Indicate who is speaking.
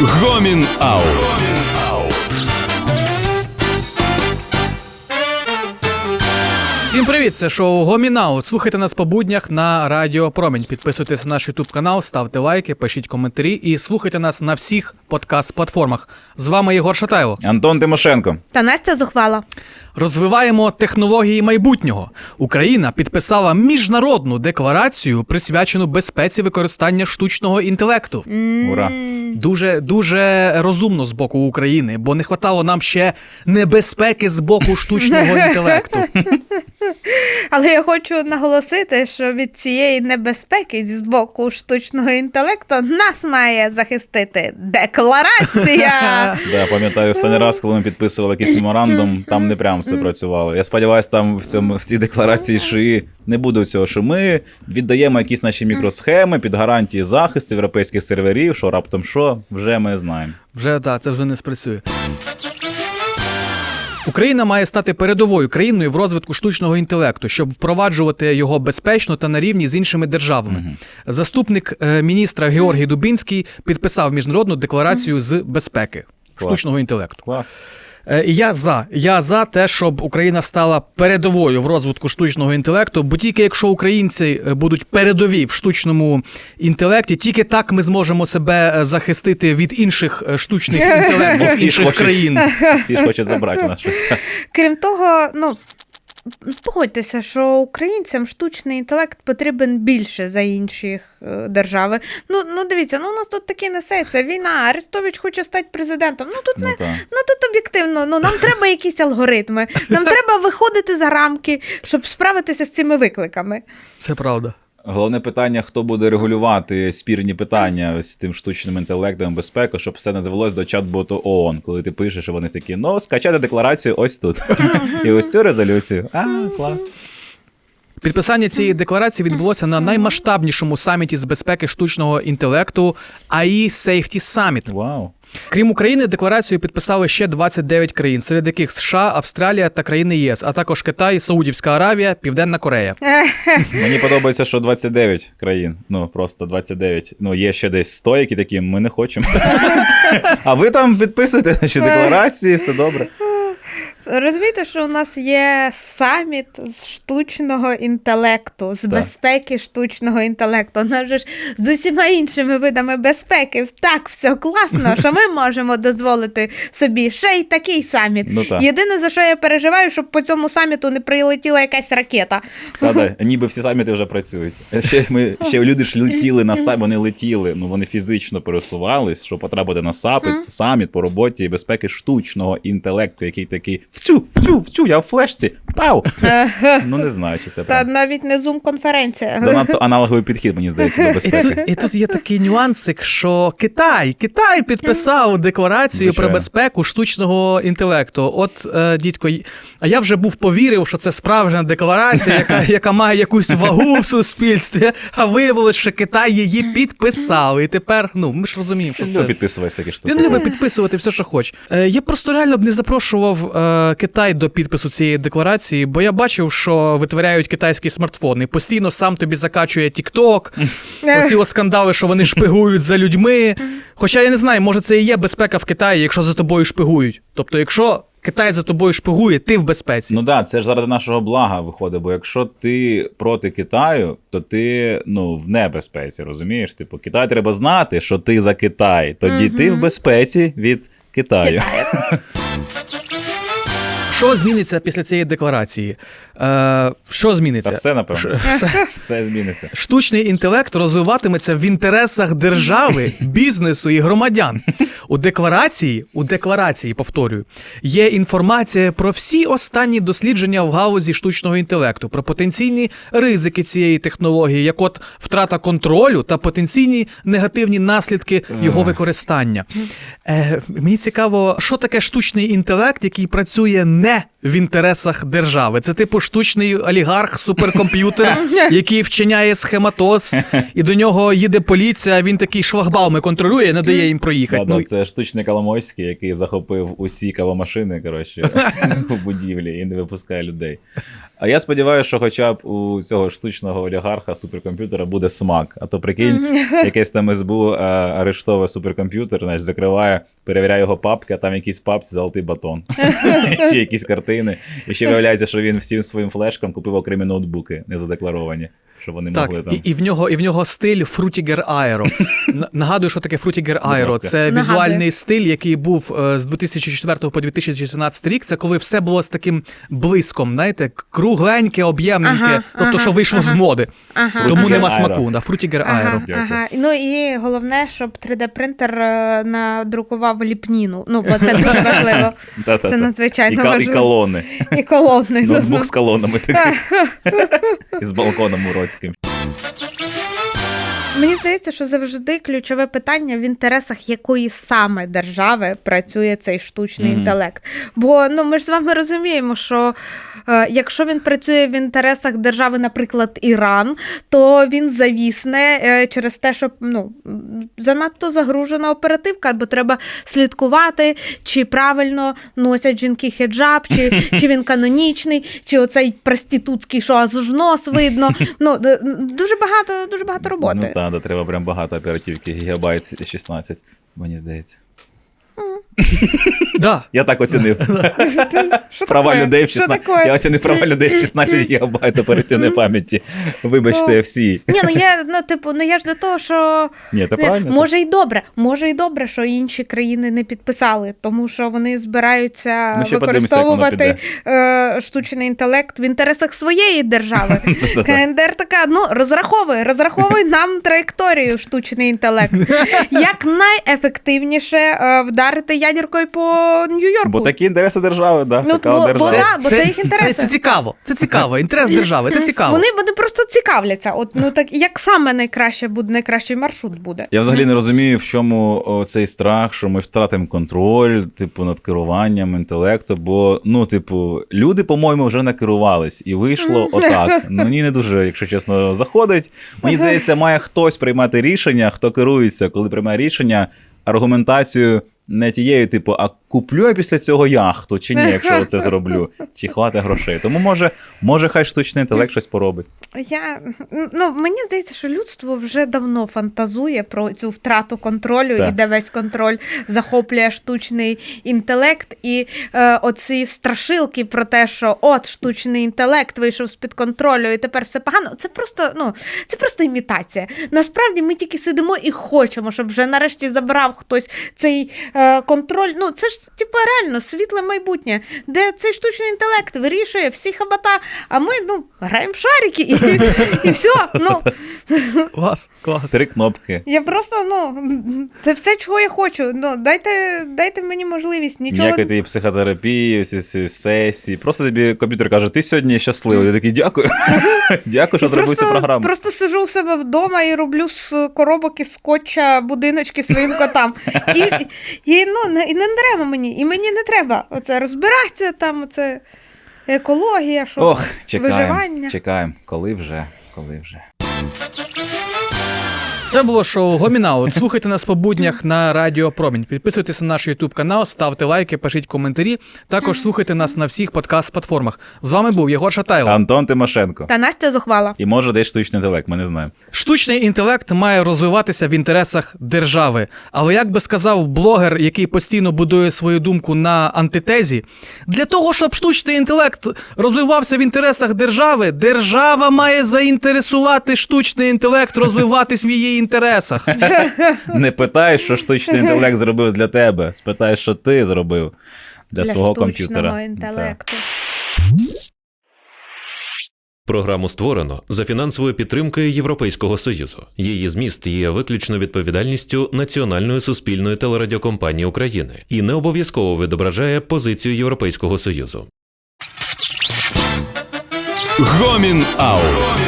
Speaker 1: Гомін Аут.
Speaker 2: Всім привіт! Це шоу Гомінаут. Слухайте нас по буднях на Радіо Промінь. Підписуйтесь на наш Ютуб канал, ставте лайки, пишіть коментарі і слухайте нас на всіх подкаст-платформах. З вами Єгор Шатайло.
Speaker 3: Антон Тимошенко.
Speaker 4: Та Настя зухвала.
Speaker 2: Розвиваємо технології майбутнього. Україна підписала міжнародну декларацію, присвячену безпеці використання штучного інтелекту.
Speaker 3: Ура.
Speaker 2: Дуже дуже розумно з боку України, бо не хватало нам ще небезпеки з боку штучного інтелекту.
Speaker 4: Але я хочу наголосити, що від цієї небезпеки зі боку штучного інтелекту нас має захистити декларація.
Speaker 3: Да, пам'ятаю останній раз, коли ми підписували якийсь меморандум, там не прям все працювало. Я сподіваюся, там в цьому в цій декларації шиї не буде цього, що ми віддаємо якісь наші мікросхеми під гарантії захисту європейських серверів, що раптом що, вже ми знаємо.
Speaker 2: Вже так, це вже не спрацює. Україна має стати передовою країною в розвитку штучного інтелекту, щоб впроваджувати його безпечно та на рівні з іншими державами. Заступник е, міністра Георгій Дубінський підписав міжнародну декларацію з безпеки
Speaker 3: Клас.
Speaker 2: штучного інтелекту. Е, І я за. Я за те, щоб Україна стала передовою в розвитку штучного інтелекту, бо тільки якщо українці е, будуть передові в штучному інтелекті, тільки так ми зможемо себе е, захистити від інших штучних інтелектів
Speaker 3: Всі
Speaker 2: інших країн.
Speaker 3: Всі ж хочуть забрати нас щось.
Speaker 4: Крім того, ну. Погодьтеся, що українцям штучний інтелект потрібен більше за інші е, держави. Ну, ну дивіться, ну у нас тут таке несеться. Війна, Арестович хоче стати президентом. Ну тут
Speaker 3: Ну,
Speaker 4: не
Speaker 3: так.
Speaker 4: ну тут об'єктивно. Ну нам треба якісь алгоритми. Нам треба виходити за рамки, щоб справитися з цими викликами.
Speaker 2: Це правда.
Speaker 3: Головне питання: хто буде регулювати спірні питання з тим штучним інтелектом, безпеку, щоб все не завелось до чат-боту ООН, коли ти пишеш, що вони такі, ну скачати декларацію ось тут. І ось цю резолюцію. А, клас.
Speaker 2: Підписання цієї декларації відбулося на наймасштабнішому саміті з безпеки штучного інтелекту AI Safety Summit.
Speaker 3: Вау.
Speaker 2: Крім України, декларацію підписали ще 29 країн, серед яких США, Австралія та країни ЄС, а також Китай, Саудівська Аравія, Південна Корея.
Speaker 3: Мені подобається, що 29 країн. Ну просто 29. Ну, є ще десь 100, які такі, ми не хочемо. А ви там підписуєте наші декларації, все добре.
Speaker 4: Розумієте, що у нас є саміт з штучного інтелекту, з
Speaker 3: Так.
Speaker 4: безпеки штучного інтелекту. Нас же ж з усіма іншими видами безпеки так все класно, що ми можемо дозволити собі ще й такий саміт.
Speaker 3: Ну так.
Speaker 4: Єдине за що я переживаю, щоб по цьому саміту не прилетіла якась ракета.
Speaker 3: Та да, ніби всі саміти вже працюють. Ще ми ще люди ж летіли на саміт, вони летіли, ну вони фізично пересувались, щоб потрапити на саміт, саміт по роботі і безпеки штучного інтелекту, який такий вцю, вцю, вцю, я в флешці. Пау! Ну не знаю, чи це
Speaker 4: Та
Speaker 3: правда.
Speaker 4: навіть не зум-конференція.
Speaker 3: Занадто аналоговий підхід, мені здається, до
Speaker 2: І тут,
Speaker 3: безпеки.
Speaker 2: і тут є такий нюансик, що Китай, Китай підписав декларацію про
Speaker 3: Звичайно.
Speaker 2: безпеку штучного інтелекту. От, е, дідько, й- а я вже був повірив, що це справжня декларація, яка, яка має якусь вагу в суспільстві. А виявилось, що Китай її підписав. І тепер, ну, ми ж розуміємо, що
Speaker 3: Ну,
Speaker 2: це.
Speaker 3: підписувай всякі штуки.
Speaker 2: Він любить підписувати все, що хоче. Е, я просто реально б не запрошував е, Китай до підпису цієї декларації, бо я бачив, що витворяють китайські смартфони. Постійно сам тобі закачує TikTok, оці ось скандали, що вони шпигують за людьми. Хоча я не знаю, може це і є безпека в Китаї, якщо за тобою шпигують. Тобто, якщо Китай за тобою шпигує, ти в безпеці.
Speaker 3: Ну так, да, це ж заради нашого блага виходить, бо якщо ти проти Китаю, то ти ну в небезпеці, розумієш? Типу, Китай треба знати, що ти за Китай. Тоді ти в безпеці від Китаю.
Speaker 2: Що зміниться після цієї декларації? Е, що зміниться?
Speaker 3: Та все, напевно.
Speaker 2: Ш- все.
Speaker 3: Все зміниться.
Speaker 2: Штучний інтелект розвиватиметься в інтересах держави, бізнесу і громадян. У декларації, у декларації, повторюю, є інформація про всі останні дослідження в галузі штучного інтелекту, про потенційні ризики цієї технології, як от втрата контролю та потенційні негативні наслідки його використання. Е, мені цікаво, що таке штучний інтелект, який працює не не в інтересах держави. Це типу штучний олігарх, суперкомп'ютер, який вчиняє схематоз, і до нього їде поліція. а Він такий шлагбауми контролює, не дає їм проїхати.
Speaker 3: Да,
Speaker 2: Ну,
Speaker 3: це штучний Коломойський, який захопив усі кавомашини, коротше, у будівлі і не випускає людей. А я сподіваюся, що хоча б у цього штучного олігарха суперкомп'ютера буде смак. А то прикинь, якесь там СБУ е, арештовує суперкомп'ютер, знаєш, закриває, перевіряє його папки, а там якийсь папці золотий батон. ще якісь картини. І ще виявляється, що він всім своїм флешкам купив окремі ноутбуки, незадекларовані, щоб вони
Speaker 2: Так,
Speaker 3: могли там.
Speaker 2: і, і, в нього, і в нього стиль Frutiger Aero. Н- Нагадую, що таке Frutiger Aero.
Speaker 3: ласка.
Speaker 2: Це візуальний стиль, який був е, з 2004 по 2016 рік. Це коли все було з таким блиском, знаєте, кругленьке, об'ємненьке,
Speaker 4: Ага,
Speaker 2: тобто,
Speaker 4: ага,
Speaker 2: що вийшло
Speaker 4: ага.
Speaker 2: з моди.
Speaker 4: Ага.
Speaker 2: Тому нема
Speaker 3: Aero.
Speaker 2: смаку. Да, Frutiger Aero.
Speaker 4: Ага, ага. Ну і головне, щоб 3D-принтер е, надрукував ліпніну. Ну, бо це дуже важливо. Це надзвичайно
Speaker 3: кал- і колони.
Speaker 4: І колонний. ну,
Speaker 3: Ноутбук
Speaker 4: ну.
Speaker 3: з колонами такий. І з балконом pirackim.
Speaker 4: Мені здається, що завжди ключове питання в інтересах якої саме держави працює цей штучний
Speaker 3: Мгм.
Speaker 4: інтелект. Бо ну ми ж з вами розуміємо, що е, якщо він працює в інтересах держави, наприклад, Іран, то він завісне е, через те, що ну занадто загружена оперативка, бо треба слідкувати, чи правильно носять жінки хеджаб, чи, чи він канонічний, чи оцей проститутський, що аж нос видно. Ну дуже багато, дуже багато роботи.
Speaker 3: Ну так, да, треба прям багато оперативки, гігабайт 16, мені здається.
Speaker 2: Да.
Speaker 3: Я так оцінив. Права людей в 16. Я оцінив права людей в 16 гігабайт оперативної пам'яті. Вибачте, всі.
Speaker 4: Ні, ну я ну типу, ну я ж до того, що
Speaker 3: Ні, це правильно.
Speaker 4: може й добре, може й добре, що інші країни не підписали, тому що вони збираються використовувати е, штучний інтелект в інтересах своєї держави. КНДР така, ну розраховуй, розраховуй нам траєкторію штучний інтелект. Як найефективніше е, вдарити ядеркою по Нью-Йорку.
Speaker 3: Бо такі інтереси держави, да,
Speaker 4: Ну,
Speaker 3: така
Speaker 4: бо- бо да, бо це їх інтереси.
Speaker 2: Це, це цікаво. Це цікаво. Інтерес держави. Це цікаво.
Speaker 4: Вони, вони просто цікавляться. От ну так як саме найкраще буде, найкращий маршрут буде.
Speaker 3: Я взагалі не розумію, в чому цей страх, що ми втратимо контроль, типу, над керуванням інтелекту. Бо, ну, типу, люди, по-моєму, вже накерувались, і вийшло отак. Ну, мені не дуже, якщо чесно, заходить. Мені здається, має хтось приймати рішення, хто керується, коли приймає рішення, аргументацію не тією, типу, а куплю я після цього яхту, чи ні, якщо це зроблю, чи хватить грошей. Тому може, може, хай штучний інтелект щось поробить.
Speaker 4: Я ну мені здається, що людство вже давно фантазує про цю втрату контролю,
Speaker 3: Так.
Speaker 4: і де весь контроль захоплює штучний інтелект, і е, оці страшилки про те, що от штучний інтелект вийшов з під контролю, і тепер все погано. Це просто ну це просто імітація. Насправді ми тільки сидимо і хочемо, щоб вже нарешті забрав хтось цей е, контроль. Ну це ж типу реально світле майбутнє, де цей штучний інтелект вирішує всі хабата, а ми ну граємо в шарики і, і все. Ну
Speaker 2: Клас, клас.
Speaker 3: Три кнопки.
Speaker 4: я просто ну це все, чого я хочу. Ну дайте, дайте мені можливість нічого.
Speaker 3: Ніякої тобі психотерапії, сесії. Просто тобі комп'ютер каже, ти сьогодні щасливий. Я такий дякую. Дякую, що зробив цю
Speaker 4: просто,
Speaker 3: програму.
Speaker 4: просто сижу у себе вдома і роблю з коробок із скотча будиночки своїм котам. І, і, ну, і не треба мені, і мені не треба оце розбиратися там, оце екологія, що
Speaker 3: Ох, чекаємо,
Speaker 4: виживання.
Speaker 3: чекаємо. Коли вже, коли вже. Thank you.
Speaker 2: Це було шоу Гомінаут. Слухайте нас по буднях на Радіо Промінь. Підписуйтесь на наш Ютуб канал, ставте лайки, пишіть коментарі. Також слухайте нас на всіх подкаст-платформах. З вами був Єгор Шатайло.
Speaker 3: Антон Тимошенко.
Speaker 4: Та Настя зухвала.
Speaker 3: І може десь штучний інтелект, ми не знаємо.
Speaker 2: Штучний інтелект має розвиватися в інтересах держави. Але як би сказав блогер, який постійно будує свою думку на антитезі, для того, щоб штучний інтелект розвивався в інтересах держави, держава має заінтересувати штучний інтелект розвиватись в її інтересах.
Speaker 3: Не питай, що штучний інтелект зробив для тебе. Спитай, що ти зробив для, свого комп'ютера.
Speaker 4: Інтелекту.
Speaker 1: Програму створено за фінансовою підтримкою Європейського Союзу. Її зміст є виключно відповідальністю Національної суспільної телерадіокомпанії України і не обов'язково відображає позицію Європейського Союзу.
Speaker 3: Гомін Аут.